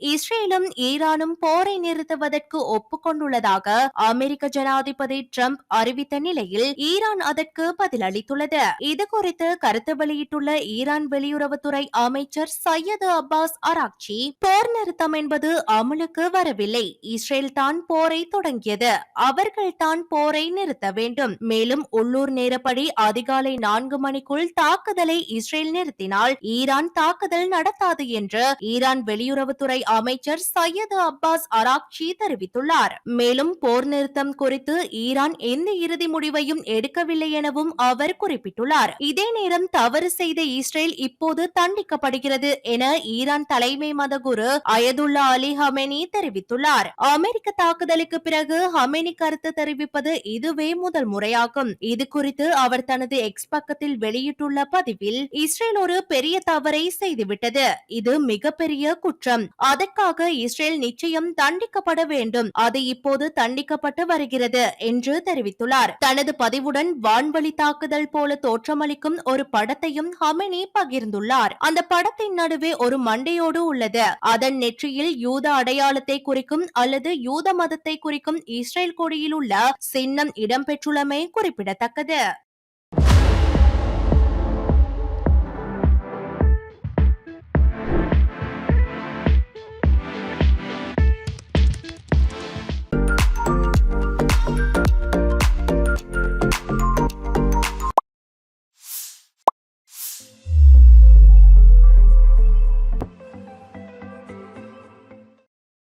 இஸ்ரேலும் ஈரானும் போரை நிறுத்துவதற்கு ஒப்புக்கொண்டுள்ளதாக அமெரிக்க ஜனாதிபதி டிரம்ப் அறிவித்த நிலையில் ஈரான் அதற்கு பதிலளித்துள்ளது. இதுகுறித்து கருத்து வெளியிட்டுள்ள ஈரான் வெளியுறவுத்துறை அமைச்சர் சையது அப்பாஸ் அராக்சி போர் நிறுத்தம் என்பது அமலுக்கு வரவில்லை. இஸ்ரேல் தான் போரை தொடங்கியது. அவர்கள் தான் போரை நிறுத்த வேண்டும். மேலும் உள்ளூர் நேரப்படி அதிகாலை நான்கு மணிக்குள் தாக்குதலை இஸ்ரேல் நிறுத்தினால் ஈரான் தாக்குதல் நடத்தாது என்று ஈரான் வெளியுறவுத்துறை அமைச்சர் சையது அப்பாஸ் அராக்சி தெரிவித்துள்ளார். மேலும் போர் நிறுத்தம் குறித்து ஈரான் எந்த இறுதி முடிவையும் எடுக்கவில்லை எனவும் அவர் குறிப்பிட்டுள்ளார். இதே நேரம் தவறு செய்த இஸ்ரேல் இப்போது தண்டிக்கப்படுகிறது என ஈரான் தலைமை மதகுரு அயதுல்லா அலி ஹமெனி தெரிவித்துள்ளார். அமெரிக்க தாக்குதலுக்கு பிறகு ஹமெனி கருத்து தெரிவிப்பது இதுவே முதல் முறையாகும். இது குறித்து அவர் தனது எக்ஸ் பக்கத்தில் வெளியிட்டுள்ள பதிவில் இஸ்ரேல் ஒரு பெரிய தவறை செய்துவிட்டது. இது மிகப்பெரிய குற்றம். அதற்காக இஸ்ரேல் நிச்சயம் தண்டிக்கப்பட வேண்டும். அது இப்போது தண்டிக்கப்பட்டு வருகிறது என்று தெரிவித்துள்ளார். தனது பதிவுடன் வான்வழி தாக்குதல் போல தோற்றமளிக்கும் ஒரு படத்தையும் ஹமெனி பகிர்ந்துள்ளார். அந்த படத்தின் நடுவே ஒரு மண்டையோடு உள்ளது. அதன் நெற்றியில் யூத அடையாளத்தை குறிக்கும் அல்லது யூத மதத்தை குறிக்கும் இஸ்ரேல் கொடியில் உள்ள சின்னம் இடம்பெற்றுள்ளமை குறிப்பிடத்தக்கது.